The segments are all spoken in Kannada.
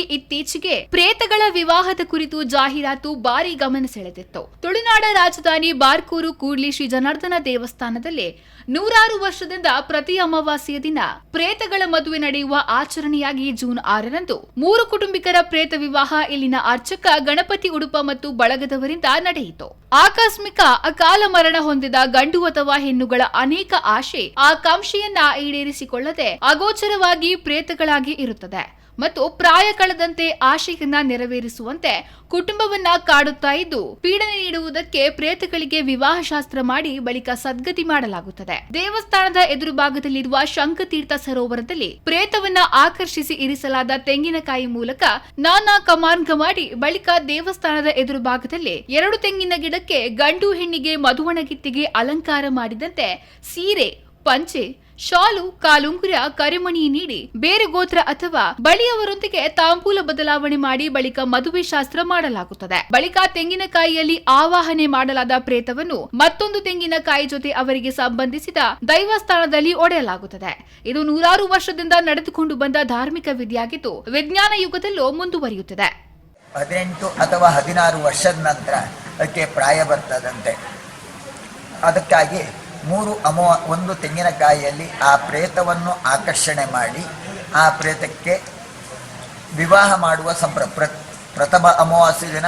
ಇತ್ತೀಚೆಗೆ ಪ್ರೇತಗಳ ವಿವಾಹದ ಕುರಿತು ಜಾಹೀರಾತು ಭಾರಿ ಗಮನ ಸೆಳೆದಿತ್ತು. ತುಳುನಾಡ ರಾಜಧಾನಿ ಬಾರ್ಕೂರು ಕೂಡ್ಲಿ ಶ್ರೀ ಜನಾರ್ದನ ದೇವಸ್ಥಾನದಲ್ಲಿ ನೂರಾರು ವರ್ಷದಿಂದ ಪ್ರತಿ ಅಮಾವಾಸ್ಯ ದಿನ ಪ್ರೇತಗಳ ಮದುವೆ ನಡೆಯುವ ಆಚರಣೆಯಾಗಿ ಜೂನ್ ಆರರಂದು ಮೂರು ಕುಟುಂಬಿಕರ ಪ್ರೇತ ವಿವಾಹ ಇಲ್ಲಿನ ಅರ್ಚಕ ಗಣಪತಿ ಉಡುಪ ಮತ್ತು ಬಳಗದವರಿಂದ ನಡೆಯಿತು. ಆಕಸ್ಮಿಕ ಅಕಾಲ ಮರಣ ಹೊಂದಿದ ಗಂಡು ಅಥವಾ ಹೆಣ್ಣುಗಳ ಅನೇಕ ಆಶೆ, ಆಕಾಂಕ್ಷೆಯನ್ನ ಈಡೇರಿಸಿಕೊಳ್ಳದೆ ಅಗೋಚರವಾಗಿ ಪ್ರೇತಗಳಾಗಿ ಇರುತ್ತದೆ. ಮತ್ತು ಪ್ರಾಯ ಕಳೆದಂತೆ ಆಶೆಯನ್ನ ನೆರವೇರಿಸುವಂತೆ ಕುಟುಂಬವನ್ನ ಕಾಡುತ್ತಾ ಇದ್ದು, ಪೀಡನೆ ನೀಡುವುದಕ್ಕೆ ಪ್ರೇತಗಳಿಗೆ ವಿವಾಹ ಶಾಸ್ತ್ರ ಮಾಡಿ ಬಳಿಕ ಸದ್ಗತಿ ಮಾಡಲಾಗುತ್ತದೆ. ದೇವಸ್ಥಾನದ ಎದುರು ಭಾಗದಲ್ಲಿರುವ ಶಂಖತೀರ್ಥ ಸರೋವರದಲ್ಲಿ ಪ್ರೇತವನ್ನ ಆಕರ್ಷಿಸಿ ಇರಿಸಲಾದ ತೆಂಗಿನಕಾಯಿ ಮೂಲಕ ನಾನಾ ಕಮಾರ್ಗ ಮಾಡಿ ಬಳಿಕ ದೇವಸ್ಥಾನದ ಎದುರು ಭಾಗದಲ್ಲಿ ಎರಡು ತೆಂಗಿನ ಗಿಡಕ್ಕೆ ಗಂಡು ಹೆಣ್ಣಿಗೆ ಮಧುವಣಗಿತ್ತಿಗೆ ಅಲಂಕಾರ ಮಾಡಿದಂತೆ ಸೀರೆ, ಪಂಚೆ ಶಾಲು, ಕಾಲುಂಗುರ, ಕರೆಮಣಿ ನೀಡಿ ಬೇರೆ ಗೋತ್ರ ಅಥವಾ ಬಳಿಯವರೊಂದಿಗೆ ತಾಂಬೂಲ ಬದಲಾವಣೆ ಮಾಡಿ ಬಳಿಕ ಮದುವೆ ಶಾಸ್ತ್ರ ಮಾಡಲಾಗುತ್ತದೆ. ಬಳಿಕ ತೆಂಗಿನಕಾಯಿಯಲ್ಲಿ ಆವಾಹನೆ ಮಾಡಲಾದ ಪ್ರೇತವನ್ನು ಮತ್ತೊಂದು ತೆಂಗಿನಕಾಯಿ ಜೊತೆ ಅವರಿಗೆ ಸಂಬಂಧಿಸಿದ ದೈವಸ್ಥಾನದಲ್ಲಿ ಒಡೆಯಲಾಗುತ್ತದೆ. ಇದು ನೂರಾರು ವರ್ಷದಿಂದ ನಡೆದುಕೊಂಡು ಬಂದ ಧಾರ್ಮಿಕ ವಿಧಿಯಾಗಿದ್ದು ವಿಜ್ಞಾನ ಯುಗದಲ್ಲೂ ಮುಂದುವರಿಯುತ್ತದೆ. ಹದಿನೆಂಟು ಅಥವಾ ಹದಿನಾರು ವರ್ಷದ ನಂತರ ಅದಕ್ಕೆ ಪ್ರಾಯ ಬರ್ತದಂತೆ. ಅದಕ್ಕಾಗಿ ಮೂರು ಅಮೋ, ಒಂದು ತೆಂಗಿನಕಾಯಿಯಲ್ಲಿ ಆ ಪ್ರೇತವನ್ನು ಆಕರ್ಷಣೆ ಮಾಡಿ, ಆ ಪ್ರೇತಕ್ಕೆ ವಿವಾಹ ಮಾಡುವ ಸಂಪ್ರ, ಪ್ರ, ಪ್ರಥಮ ಅಮಾವಾಸ್ಯ ದಿನ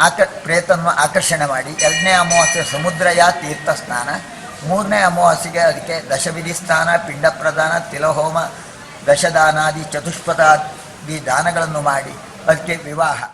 ಆಕ ಪ್ರೇತನ್ನು ಆಕರ್ಷಣೆ ಮಾಡಿ, ಎರಡನೇ ಅಮಾವಾಸ್ಯೆ ಸಮುದ್ರಯ ತೀರ್ಥ ಸ್ನಾನ, ಮೂರನೇ ಅಮಾವಾಸ್ಯೆಗೆ ಅದಕ್ಕೆ ದಶವಿಧಿ ಸ್ನಾನ, ಪಿಂಡ ಪ್ರದಾನ, ತಿಲಹೋಮ, ದಶದಾನಾದಿ, ಚತುಷ್ಪದಾದಿ ದಾನಗಳನ್ನು ಮಾಡಿ, ಅದಕ್ಕೆ ವಿವಾಹ.